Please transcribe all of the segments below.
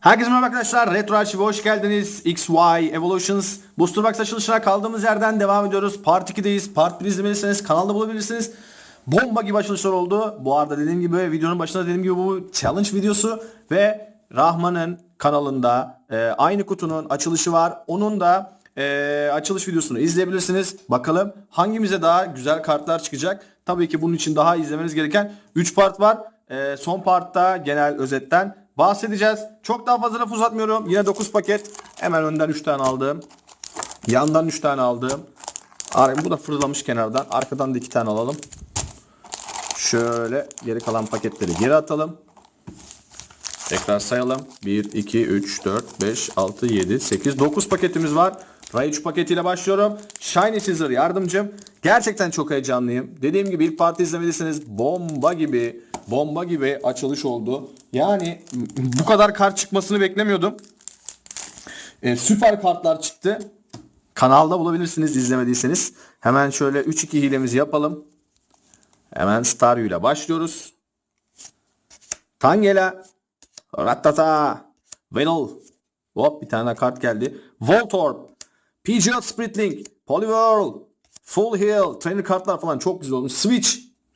Herkese merhaba arkadaşlar. Retro Arşiv'e hoş geldiniz. XY Evolutions Booster Box açılışına kaldığımız yerden devam ediyoruz. Part 2'deyiz. Part 1 izlemeliyseniz kanalda bulabilirsiniz. Bomba gibi açılışlar oldu. Bu arada dediğim gibi videonun başında dediğim gibi bu challenge videosu ve Rahman'ın kanalında e, aynı kutunun açılışı var. Onun da e, açılış videosunu izleyebilirsiniz. Bakalım hangimize daha güzel kartlar çıkacak. Tabii ki bunun için daha izlemeniz gereken 3 part var. E, son partta genel özetten bahsedeceğiz. Çok daha fazla laf uzatmıyorum. Yine 9 paket. Hemen önden 3 tane aldım. Yandan 3 tane aldım. Bu da fırlamış kenardan. Arkadan da 2 tane alalım. Şöyle geri kalan paketleri geri atalım. Tekrar sayalım. 1, 2, 3, 4, 5, 6, 7, 8, 9 paketimiz var. Ray 3 paketiyle başlıyorum. Shiny Scissor yardımcım. Gerçekten çok heyecanlıyım. Dediğim gibi ilk parti izlemediyseniz bomba gibi bomba gibi açılış oldu. Yani bu kadar kart çıkmasını beklemiyordum. Ee, süper kartlar çıktı. Kanalda bulabilirsiniz izlemediyseniz. Hemen şöyle 3-2 hilemizi yapalım. Hemen Staryu ile başlıyoruz. Tangela. Ratata. Venom. Hop bir tane kart geldi. Voltorb. Pidgeot Spritlink. Poliwhirl. Full Heal. Trainer kartlar falan çok güzel olmuş. Switch.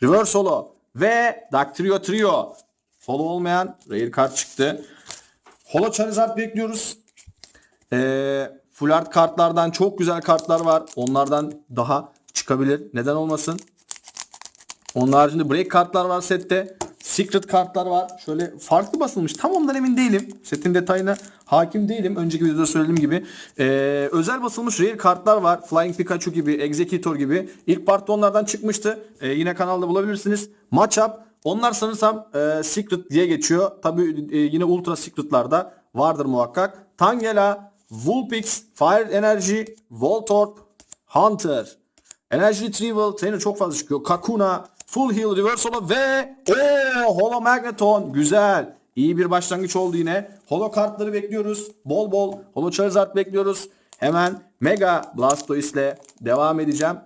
Reverse Holo. Ve Dactrio Trio. Follow olmayan Rare kart çıktı. Holo Charizard bekliyoruz. Ee, full art kartlardan çok güzel kartlar var. Onlardan daha çıkabilir. Neden olmasın? Onun haricinde break kartlar var sette. Secret kartlar var. Şöyle farklı basılmış. Tam ondan emin değilim. Setin detayına hakim değilim. Önceki videoda söylediğim gibi. Ee, özel basılmış rare kartlar var. Flying Pikachu gibi, Executor gibi. İlk partta onlardan çıkmıştı. Ee, yine kanalda bulabilirsiniz. Matchup. Onlar sanırsam e, Secret diye geçiyor. Tabi yine Ultra Secret'larda vardır muhakkak. Tangela, Vulpix, Fire Energy, Voltorb, Hunter. Energy Retrieval trainer çok fazla çıkıyor. Kakuna, Full Heal, Reverse Holo ve o Holo Magneton. Güzel. İyi bir başlangıç oldu yine. Holo kartları bekliyoruz. Bol bol Holo Charizard bekliyoruz. Hemen Mega Blastoise ile devam edeceğim.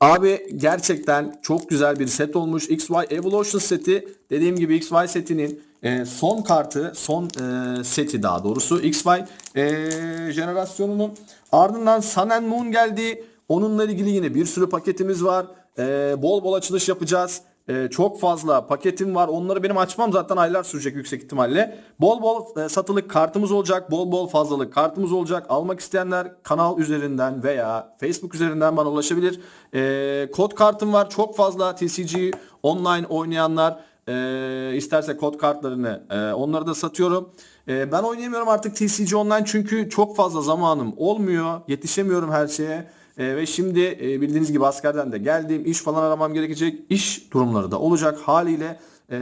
Abi gerçekten çok güzel bir set olmuş. XY Evolution seti dediğim gibi XY setinin e, son kartı, son e, seti daha doğrusu XY e, jenerasyonunun ardından Sun and Moon geldi. Onunla ilgili yine bir sürü paketimiz var. E, bol bol açılış yapacağız. E, çok fazla paketim var. Onları benim açmam zaten aylar sürecek yüksek ihtimalle. Bol bol e, satılık kartımız olacak. Bol bol fazlalık kartımız olacak. Almak isteyenler kanal üzerinden veya Facebook üzerinden bana ulaşabilir. E, kod kartım var. Çok fazla TCG online oynayanlar e, isterse kod kartlarını e, onları da satıyorum. E, ben oynayamıyorum artık TCG online çünkü çok fazla zamanım olmuyor. Yetişemiyorum her şeye. E, ve şimdi e, bildiğiniz gibi askerden de geldiğim iş falan aramam gerekecek. İş durumları da olacak haliyle e,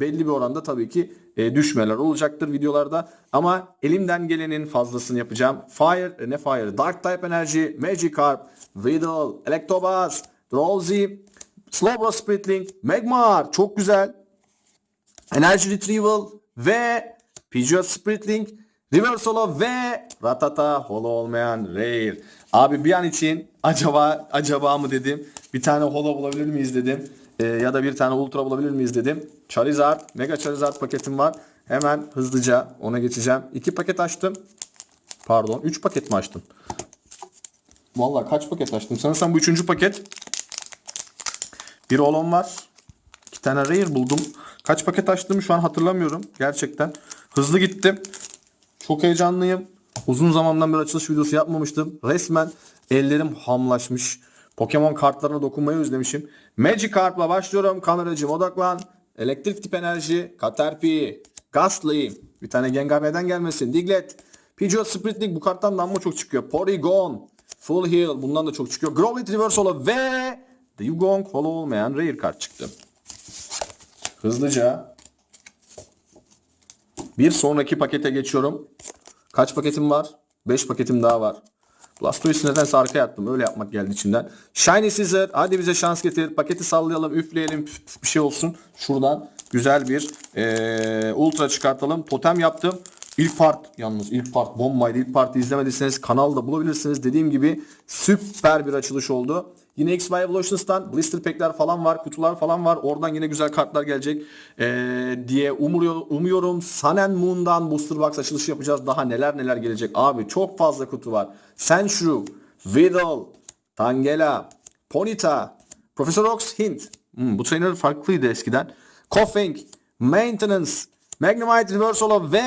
belli bir oranda tabii ki e, düşmeler olacaktır videolarda. Ama elimden gelenin fazlasını yapacağım. Fire, e, ne Fire? Dark Type Enerji, Magikarp, Weedle, Electabuzz, Drowsy, Slowbro Spritlink, Magmar çok güzel. Energy Retrieval ve Pidgeot Spritlink, Reverse Holo ve Ratata Holo olmayan Rare. Abi bir an için acaba acaba mı dedim. Bir tane Holo bulabilir miyiz dedim. Ee, ya da bir tane Ultra bulabilir miyiz dedim. Charizard, Mega Charizard paketim var. Hemen hızlıca ona geçeceğim. İki paket açtım. Pardon 3 paket mi açtım? Vallahi kaç paket açtım? Sanırsam bu üçüncü paket. Bir olon var. İki tane rare buldum. Kaç paket açtım şu an hatırlamıyorum. Gerçekten. Hızlı gittim. Çok heyecanlıyım. Uzun zamandan beri açılış videosu yapmamıştım. Resmen ellerim hamlaşmış. Pokemon kartlarına dokunmayı özlemişim. Magikarp'la başlıyorum. Kameracım odaklan. Elektrik tip enerji. Caterpie. Gastly. Bir tane Gengarme'den gelmesin. Diglett. Pidgeot Spritlink bu karttan damla çok çıkıyor. Porygon. Full Heal. Bundan da çok çıkıyor. Growlithe Reverse Holo ve Dewgong Holo olmayan Rare kart çıktı. Hızlıca bir sonraki pakete geçiyorum. Kaç paketim var? 5 paketim daha var. Blastoise'i nedense arkaya attım. Öyle yapmak geldi içimden. Shiny Scissor. Hadi bize şans getir. Paketi sallayalım, üfleyelim. bir şey olsun. Şuradan güzel bir eee, ultra çıkartalım. Totem yaptım. İlk part yalnız ilk part bombaydı. İlk partı izlemediyseniz kanalda bulabilirsiniz. Dediğim gibi süper bir açılış oldu. Yine XY Evolutions'tan blister pack'ler falan var, kutular falan var. Oradan yine güzel kartlar gelecek ee, diye umuyor, umuyorum. Sun Moon'dan booster box açılışı yapacağız. Daha neler neler gelecek. Abi çok fazla kutu var. Senshu, Vidal, Tangela, Ponita, Professor Ox Hint. Hmm, bu trainer farklıydı eskiden. Koffing, Maintenance, Magnemite Reverse Holo ve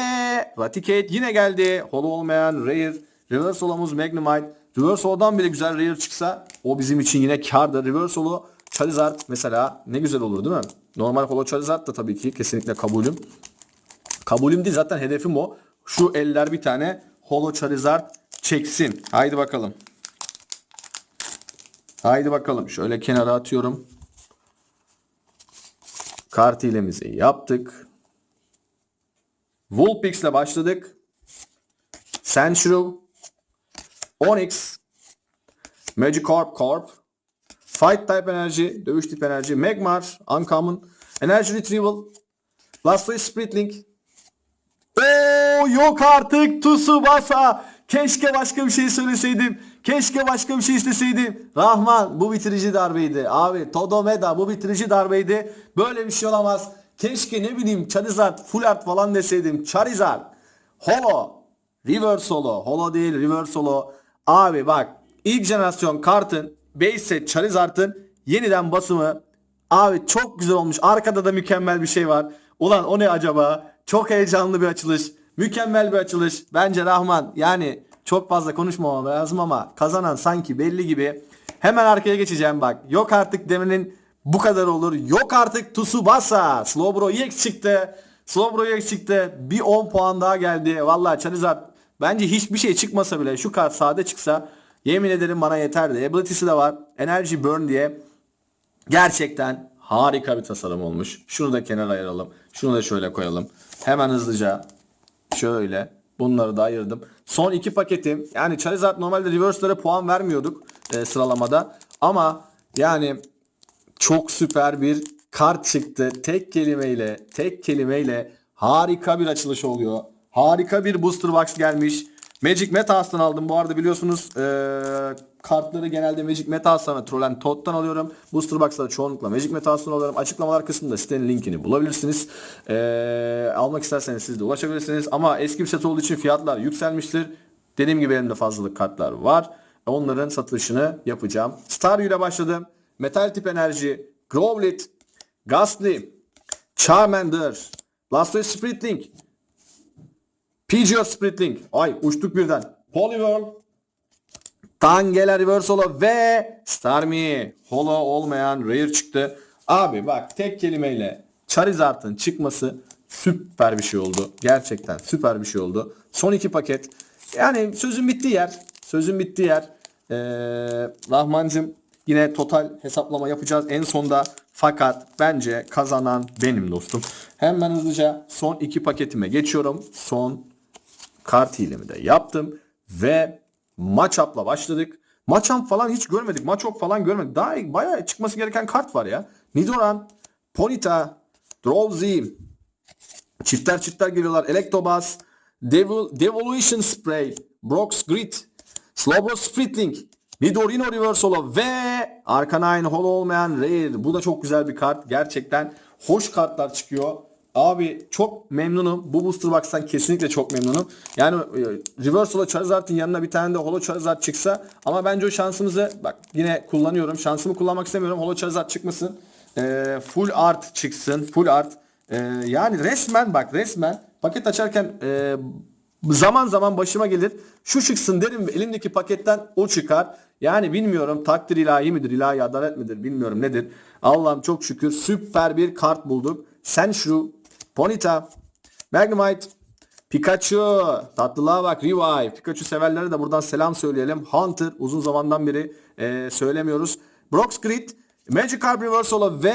Raticate yine geldi. Holo olmayan Rare. Reverse Holo'muz Magnemite. Reverse Holo'dan bile güzel Rare çıksa o bizim için yine kardır. Reverse Holo Charizard mesela ne güzel olur değil mi? Normal Holo Charizard da tabii ki kesinlikle kabulüm. Kabulüm değil zaten hedefim o. Şu eller bir tane Holo Charizard çeksin. Haydi bakalım. Haydi bakalım. Şöyle kenara atıyorum. Kart hilemizi yaptık. Vulpix ile başladık. Sandshrew. Onyx. Magikarp Corp. Fight Type Enerji. Dövüş tip enerji. Magmar. Uncommon. Energy Retrieval. Blastoise Spritlink. Oo yok artık Tsubasa. Keşke başka bir şey söyleseydim. Keşke başka bir şey isteseydim. Rahman bu bitirici darbeydi. Abi Todomeda bu bitirici darbeydi. Böyle bir şey olamaz. Keşke ne bileyim Charizard, Full Art falan deseydim. Charizard, Holo, Reverse Holo, Holo değil Reverse Holo. Abi bak ilk jenerasyon kartın base set Charizard'ın yeniden basımı Abi çok güzel olmuş. Arkada da mükemmel bir şey var. Ulan o ne acaba? Çok heyecanlı bir açılış. Mükemmel bir açılış. Bence Rahman yani çok fazla konuşmamam lazım ama kazanan sanki belli gibi. Hemen arkaya geçeceğim bak. Yok artık demenin bu kadar olur. Yok artık Tsubasa. Slowbro EX çıktı. Slowbro EX çıktı. Bir 10 puan daha geldi. Vallahi Charizard bence hiçbir şey çıkmasa bile şu kart sade çıksa yemin ederim bana yeterdi. Ability'si de var. Energy Burn diye. Gerçekten harika bir tasarım olmuş. Şunu da kenara ayıralım. Şunu da şöyle koyalım. Hemen hızlıca şöyle bunları da ayırdım. Son iki paketim yani Charizard normalde reverse'lere puan vermiyorduk e, sıralamada. Ama yani çok süper bir kart çıktı. Tek kelimeyle, tek kelimeyle harika bir açılış oluyor. Harika bir booster box gelmiş. Magic Metas'tan aldım. Bu arada biliyorsunuz eee, kartları genelde Magic Metas'tan ve Troll and Toad'dan alıyorum. Booster Box'ları çoğunlukla Magic Metas'tan alıyorum. Açıklamalar kısmında sitenin linkini bulabilirsiniz. Eee, almak isterseniz siz de ulaşabilirsiniz. Ama eski bir set olduğu için fiyatlar yükselmiştir. Dediğim gibi elimde fazlalık kartlar var. Onların satışını yapacağım. Staryu ile başladım. Metal tip enerji, Growlithe, Gastly, Charmander, Blastoise Spritlink, Pidgeot Spritlink. Ay uçtuk birden. Poliwhirl. Tangela Reverse Holo ve Starmie. Holo olmayan Rare çıktı. Abi bak tek kelimeyle Charizard'ın çıkması süper bir şey oldu. Gerçekten süper bir şey oldu. Son iki paket. Yani sözün bittiği yer. Sözün bittiği yer. Ee, Rahmancım yine total hesaplama yapacağız en sonda. Fakat bence kazanan benim dostum. Hemen hızlıca son iki paketime geçiyorum. Son kart hilemi de yaptım ve matchup'la başladık. Matchup falan hiç görmedik. Matchup falan görmedik. Daha bayağı çıkması gereken kart var ya. Nidoran, Ponita, Drowsy, çiftler çiftler geliyorlar. Electabuzz, Devil, Devolution Spray, Brock's Grit, Slowbro Spritlink, Nidorino Reverse Holo ve Arcanine Holo olmayan Rare. Bu da çok güzel bir kart. Gerçekten hoş kartlar çıkıyor. Abi çok memnunum. Bu Booster Box'tan kesinlikle çok memnunum. Yani e, Reverse Holo Charizard'ın yanına bir tane de Holo Charizard çıksa ama bence o şansımızı bak yine kullanıyorum. Şansımı kullanmak istemiyorum. Holo Charizard çıkmasın. E, full art çıksın. Full art. E, yani resmen bak resmen paket açarken e, zaman zaman başıma gelir. Şu çıksın derim ve elimdeki paketten o çıkar. Yani bilmiyorum takdir ilahi midir, ilahi adalet midir bilmiyorum nedir. Allah'ım çok şükür süper bir kart bulduk. Senshu, Ponita, Magnemite, Pikachu, tatlılığa bak Revive. Pikachu severlere de buradan selam söyleyelim. Hunter uzun zamandan beri e, söylemiyoruz. Brock's Grit, Magikarp Reverse Holo ve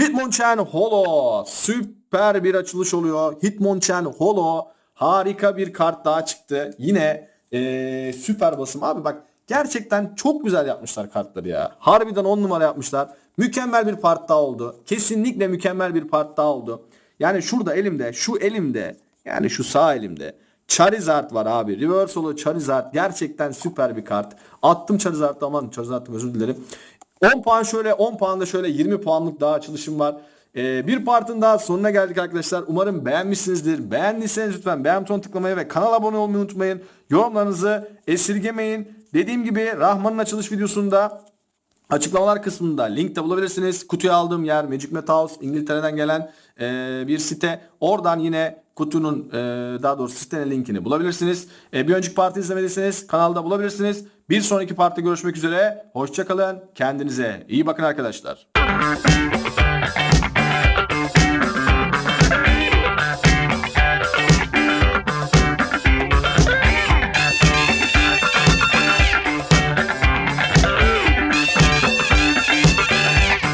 Hitmonchan Holo. Süper bir açılış oluyor. Hitmonchan Holo. Harika bir kart daha çıktı. Yine e, süper basım. Abi bak gerçekten çok güzel yapmışlar kartları ya. Harbiden 10 numara yapmışlar. Mükemmel bir part daha oldu. Kesinlikle mükemmel bir part daha oldu. Yani şurada elimde, şu elimde Yani şu sağ elimde. Charizard var abi. Reversal Charizard gerçekten süper bir kart. Attım Charizard'ı aman Charizard'ım özür dilerim. 10 puan şöyle 10 puan da şöyle 20 puanlık daha açılışım var. Ee, bir partın daha sonuna geldik arkadaşlar. Umarım beğenmişsinizdir. Beğendiyseniz lütfen beğen butonuna tıklamayı ve kanala abone olmayı unutmayın. Yorumlarınızı esirgemeyin. Dediğim gibi Rahman'ın açılış videosunda Açıklamalar kısmında link de bulabilirsiniz. Kutuya aldığım yer Magic Metals İngiltere'den gelen e, bir site. Oradan yine kutunun e, daha doğrusu sitenin linkini bulabilirsiniz. E, bir önceki parti izlemediyseniz kanalda bulabilirsiniz. Bir sonraki partide görüşmek üzere. Hoşçakalın. Kendinize iyi bakın arkadaşlar.